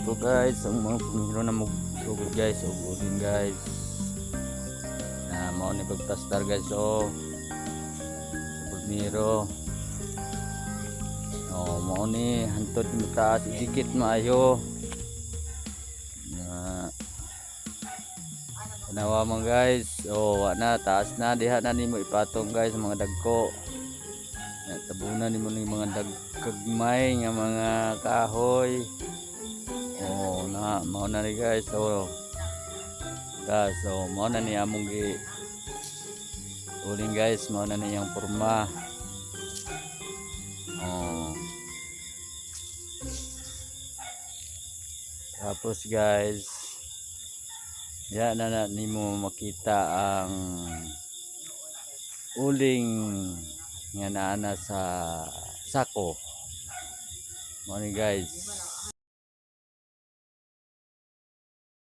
to guys ang mga pumiro na magsugod guys o guys na mao ni pagplastar guys o sa pumiro o mao ni hantod mo taas idikit maayo na Tanawa mo guys. Oh, wa na taas na diha na nimo ipatong guys mga dagko. Tabunan nimo ni mga dagkagmay nga mga kahoy. Na mao na ni guys. Oh. Guys, so mao na ni among gi uling guys, mao na ni yang porma. Oh. Tapos guys, yan na na nimo makita ang uling nga naana sa sako. Mo ni guys.